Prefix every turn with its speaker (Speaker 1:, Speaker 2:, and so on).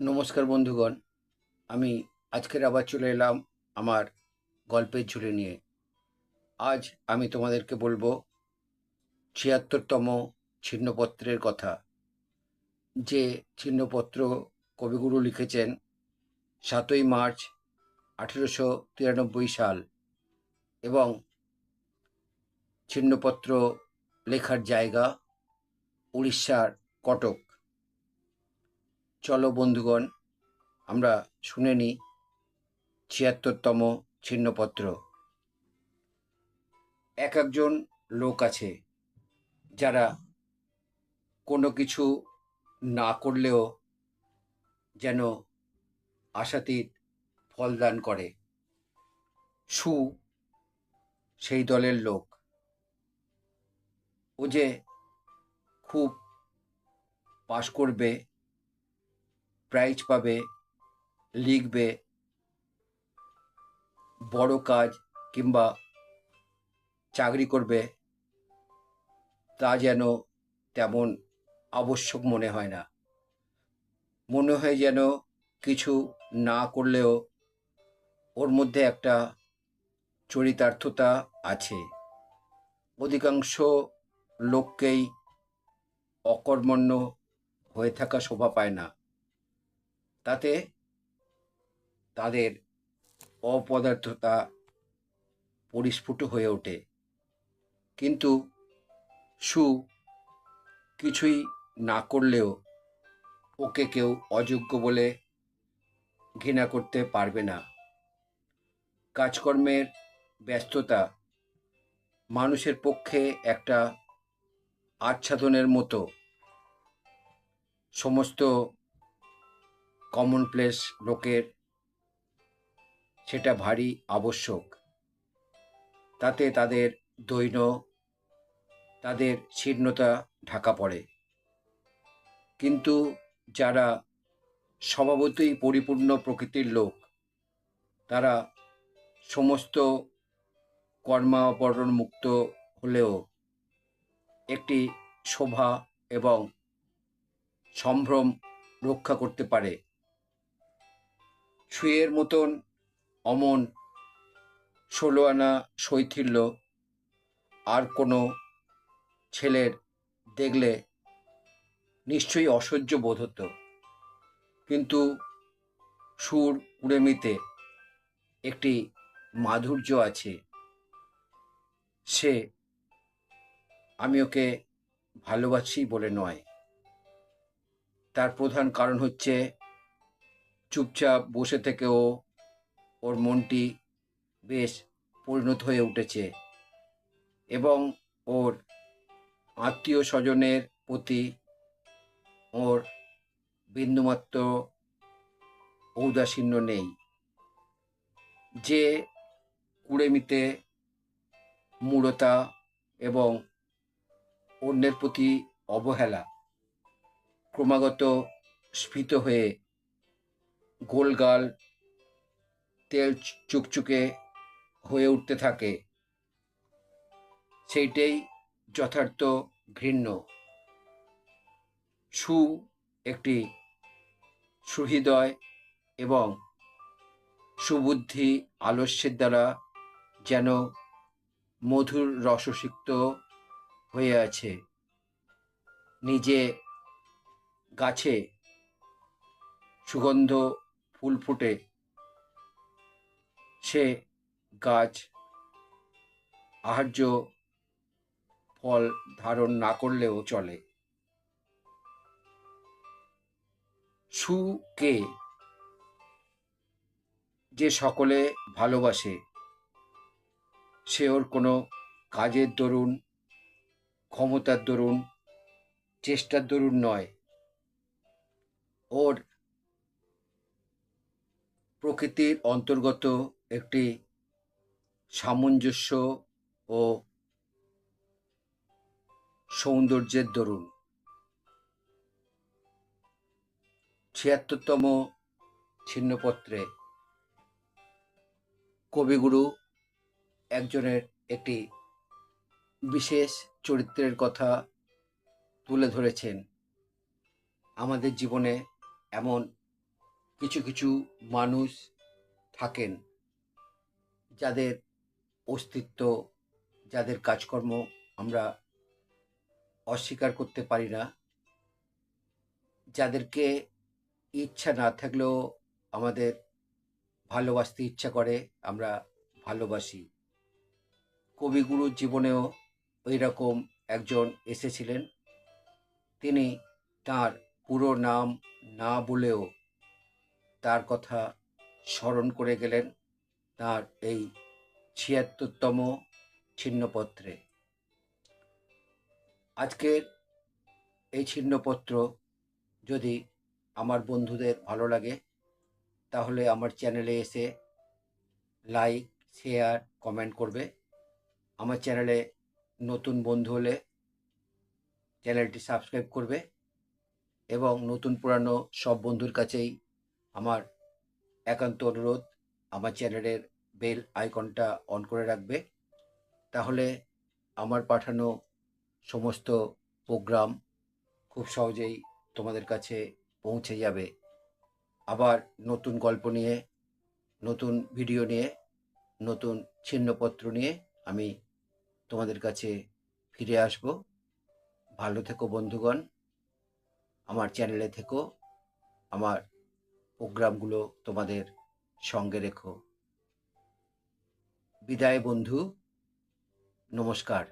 Speaker 1: নমস্কার বন্ধুগণ। আমি আজকের আবার চলে এলাম আমার গল্পের ঝুলি নিয়ে। আজ আমি তোমাদেরকে বলব ছিয়াত্তরতম ছিন্নপত্রের কথা। যে ছিন্নপত্র কবিগুরু লিখেছেন সাতই মার্চ আঠেরোশো তিরানব্বই সাল এবং ছিন্নপত্র লেখার জায়গা উড়িষ্যার কটক। চলো বন্ধুগণ, আমরা শুনে নিই ছিয়াত্তরতম ছিন্নপত্র। এক একজন লোক আছে যারা কোনো কিছু না করলেও যেন আশাতীত ফলদান করে। সু সেই দলের লোক। ও যে খুব পাশ করবে প্রাইজ পাবে, লিখবে, বড় কাজ কিংবা চাকরি করবে, তা যেন তেমন আবশ্যক মনে হয় না। মনে হয় যেন কিছু না করলেও ওর মধ্যে একটা চরিতার্থতা আছে। অধিকাংশ লোককেই অকর্মণ্য হয়ে থাকা শোভা পায় না। তাতে তাদের অপদার্থতা পরিস্ফুট হয়ে ওঠে। কিন্তু সু কিছুই না করলেও ওকে কেউ অযোগ্য বলে ঘৃণা করতে পারবে না। কাজকর্মের ব্যস্ততা মানুষের পক্ষে একটা আচ্ছাদনের মতো। সমস্ত কমন প্লেস লোকের সেটা ভারী আবশ্যক। তাতে তাদের দৈন্য তাদের শীর্ণতা ঢাকা পড়ে। কিন্তু যারা স্বভাবতই পরিপূর্ণ প্রকৃতির লোক, তারা সমস্ত কর্মাবরণ মুক্ত হলেও একটি শোভা এবং সম্ভ্রম রক্ষা করতে পারে। ছুঁয়ের মতন অমন ষোলো আনা শৈথিল্য আর কোনো ছেলের দেখলে নিশ্চয়ই অসহ্য বোধ হতো। কিন্তু সুর উড়েমিতে একটি মাধুর্য আছে। সে আমি ওকে ভালোবাসি বলে নয়। তার প্রধান কারণ হচ্ছে চুপচাপ বসে থেকেও ওর মনটি বেশ পরিণত হয়ে উঠেছে এবং ওর আত্মীয় স্বজনের প্রতি ওর বিন্দুমাত্র ঔদাসীন্য নেই। যে কুড়েমিতে মূঢ়তা এবং অন্যের প্রতি অবহেলা ক্রমাগত স্ফীত হয়ে গোলগাল তেল চুকচুকে হয়ে উঠতে থাকে। সেইটাই যথার্থ ঘৃণ্য। সু একটি সুহৃদয় এবং সুবুদ্ধি আলস্যের দ্বারা যেন মধুর রসসিক্ত হয়ে আছে। নিজে গাছে সুগন্ধ ফুল ফুটে, সে গাছ আহার্য ফল ধারণ না করলেও চলে। সুকে যে সকলে ভালোবাসে, সে ওর কোনো কাজের দরুন, ক্ষমতার দরুন, চেষ্টার দরুন নয়। ওর প্রকৃতির অন্তর্গত একটি সামঞ্জস্য ও সৌন্দর্যের দরুন। ছিয়াত্তরতম ছিন্নপত্রে কবিগুরু একজনের একটি বিশেষ চরিত্রের কথা তুলে ধরেছেন। আমাদের জীবনে এমন কিছু কিছু মানুষ থাকেন যাদের অস্তিত্ব, যাদের কাজকর্ম আমরা অস্বীকার করতে পারি না। যাদেরকে ইচ্ছা না থাকলেও আমাদের ভালোবাসতে ইচ্ছা করে, আমরা ভালোবাসি। কবিগুরুর জীবনেও ওই রকম একজন এসেছিলেন। তিনি তার পুরো নাম না বলেও তার কথা স্মরণ করে গেলেন তার এই ছিয়াত্তরতম ছিন্নপত্রে। আজকের এই ছিন্নপত্র যদি আমার বন্ধুদের ভালো লাগে, তাহলে আমার চ্যানেলে এসে লাইক, শেয়ার, কমেন্ট করবে। আমার চ্যানেলে নতুন বন্ধু হলে চ্যানেলটি সাবস্ক্রাইব করবে এবং নতুন পুরানো সব বন্ধুর কাছেই আমার একান্ত অনুরোধ, আমার চ্যানেলের বেল আইকনটা অন করে রাখবে। তাহলে আমার পাঠানো সমস্ত প্রোগ্রাম খুব সহজেই তোমাদের কাছে পৌঁছে যাবে। আবার নতুন গল্প নিয়ে, নতুন ভিডিও নিয়ে, নতুন ছিন্নপত্র নিয়ে আমি তোমাদের কাছে ফিরে আসব। ভালো থেকো বন্ধুগণ, আমার চ্যানেলে থেকো, আমার প্রোগ্রামগুলো তোমাদের সঙ্গে রেখো। বিদায় বন্ধু নমস্কার।